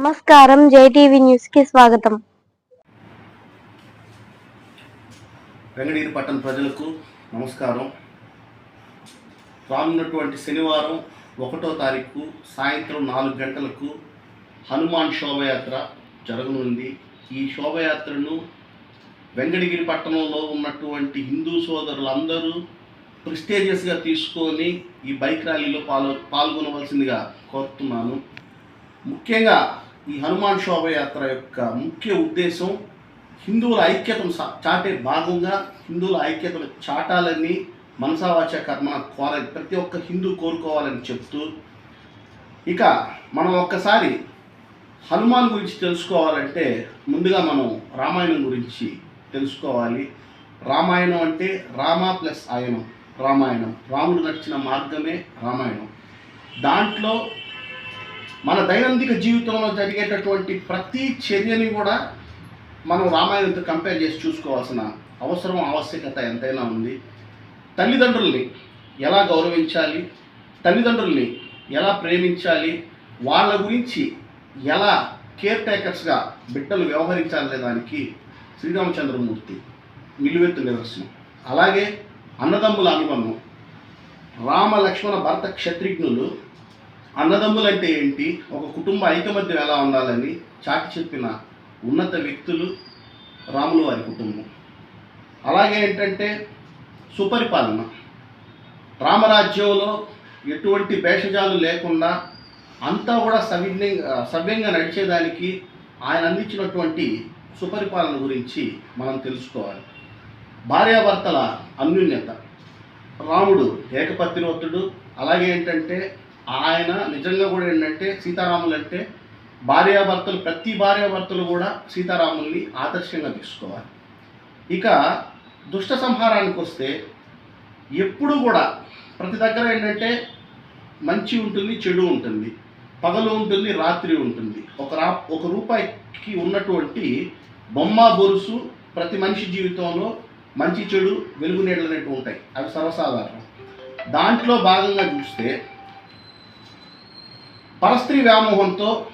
నమస్కారం. జైటీవీ న్యూస్కి స్వాగతం. వెంగళీరు పట్టణ ప్రజలకు నమస్కారం. రానున్నటువంటి శనివారం ఒకటో తారీఖు సాయంత్రం నాలుగు గంటలకు హనుమాన్ శోభయాత్ర జరగనుంది. ఈ శోభయాత్రను వెంకటగిరి పట్టణంలో ఉన్నటువంటి హిందూ సోదరులందరూ ప్రిస్టేజియస్గా తీసుకొని ఈ బైక్ ర్యాలీలో పాల్గొ పాల్గొనవలసిందిగా కోరుతున్నాను. ముఖ్యంగా ఈ హనుమాన్ శోభయాత్ర యొక్క ముఖ్య ఉద్దేశం హిందువుల ఐక్యతను సా- చాటే భాగంగా హిందువుల ఐక్యతను చాటాలని మనసావాచ కర్మ కోర ప్రతి ఒక్క హిందూ కోరుకోవాలని చెప్తూ ఇక మనం ఒక్కసారి హనుమాన్ గురించి తెలుసుకోవాలంటే ముందుగా మనం రామాయణం గురించి తెలుసుకోవాలి. రామాయణం అంటే రామ ప్లస్ ఆయనం రామాయణం. రాముడు నడిచిన మార్గమే రామాయణం. దాంట్లో మన దైనందిక జీవితంలో జరిగేటటువంటి ప్రతి చర్యని కూడా మనం రామాయణంతో కంపేర్ చేసి చూసుకోవాల్సిన అవసరం ఆవశ్యకత ఎంతైనా ఉంది. తల్లిదండ్రుల్ని ఎలా గౌరవించాలి? తల్లిదండ్రుల్ని ఎలా ప్రేమించాలి? వాళ్ళ గురించి ఎలా కేర్ టేకర్స్గా బిడ్డలు వ్యవహరించాలనే దానికి శ్రీరామచంద్రమూర్తి నిలువెత్తు నిదర్శనం. అలాగే అన్నదమ్ముల అనుబంధం రామ లక్ష్మణ భరత క్షత్రిఘ్నులు అన్నదమ్ములంటే ఏంటి? ఒక కుటుంబ ఐకమత్యం ఎలా ఉండాలని చాటి చెప్పిన ఉన్నత వ్యక్తులు రాములు వారి కుటుంబం. అలాగే ఏంటంటే సుపరిపాలన. రామరాజ్యంలో ఎటువంటి భేషజాలు లేకుండా అంతా కూడా సవ్యంగా సవ్యంగా నడిచేదానికి ఆయన అందించినటువంటి సుపరిపాలన గురించి మనం తెలుసుకోవాలి. భార్యాభర్తల అన్యోన్యత. రాముడు ఏకపత్నివతుడు అలాగే ఏంటంటే ఆయన నిజంగా కూడా ఏంటంటే సీతారాములు అంటే భార్యాభర్తలు ప్రతి భార్యాభర్తలు కూడా సీతారాముల్ని ఆదర్శంగా తీసుకోవాలి. ఇక దుష్ట సంహారానికి వస్తే ఎప్పుడు కూడా ప్రతి దగ్గర ఏంటంటే మంచి ఉంటుంది చెడు ఉంటుంది పగలు ఉంటుంది రాత్రి ఉంటుంది. ఒక రా ఒక రూపాయికి ఉన్నటువంటి బొమ్మ బొరుసు ప్రతి మనిషి జీవితంలో మంచి చెడు వెలుగు నీళ్ళు అనేవి ఉంటాయి. అవి సర్వసాధారణం. దాంట్లో భాగంగా చూస్తే పరస్త్రీ వ్యామోహంతో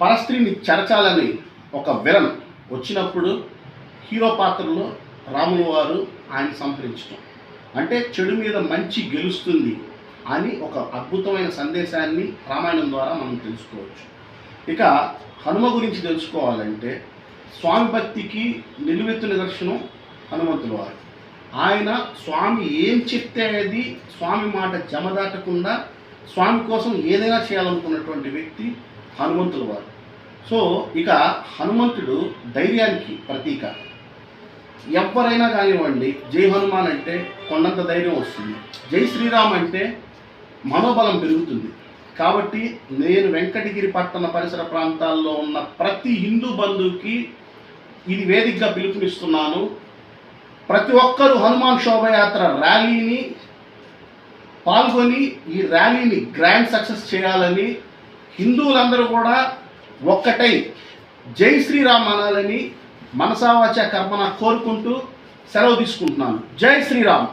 పరస్త్రీని చెరచాలని ఒక విలన్ వచ్చినప్పుడు హీరో పాత్రలో రాములు వారు ఆయన సంహరించడం అంటే చెడు మీద మంచి గెలుస్తుంది అని ఒక అద్భుతమైన సందేశాన్ని రామాయణం ద్వారా మనం తెలుసుకోవచ్చు. ఇక హనుమ గురించి తెలుసుకోవాలంటే స్వామి భక్తికి నిలువెత్తు నిదర్శనం హనుమంతుల వారు. ఆయన స్వామి ఏం చెప్తే అది స్వామి మాట జమదాటకుండా స్వామి కోసం ఏదైనా చేయాలనుకున్నటువంటి వ్యక్తి హనుమంతుల వారు. సో ఇక హనుమంతుడు ధైర్యానికి ప్రతీక. ఎవరైనా కానివ్వండి జై హనుమాన్ అంటే కొండంత ధైర్యం వస్తుంది. జై శ్రీరామ్ అంటే మనోబలం పెరుగుతుంది. కాబట్టి నేను వెంకటగిరి పట్టణ పరిసర ప్రాంతాల్లో ఉన్న ప్రతి హిందూ బంధువుకి ఇది వేదికగా పిలుపునిస్తున్నాను. ప్రతి ఒక్కరూ హనుమాన్ శోభయాత్ర ర్యాలీని పాల్గొని ఈ ర్యాలీని గ్రాండ్ సక్సెస్ చేయాలని హిందువులందరూ కూడా ఒక్కటై జై శ్రీరామ్ అనాలని మనసావాచ కర్మన కోరుకుంటూ సెలవు తీసుకుంటున్నాను. జై శ్రీరామ్.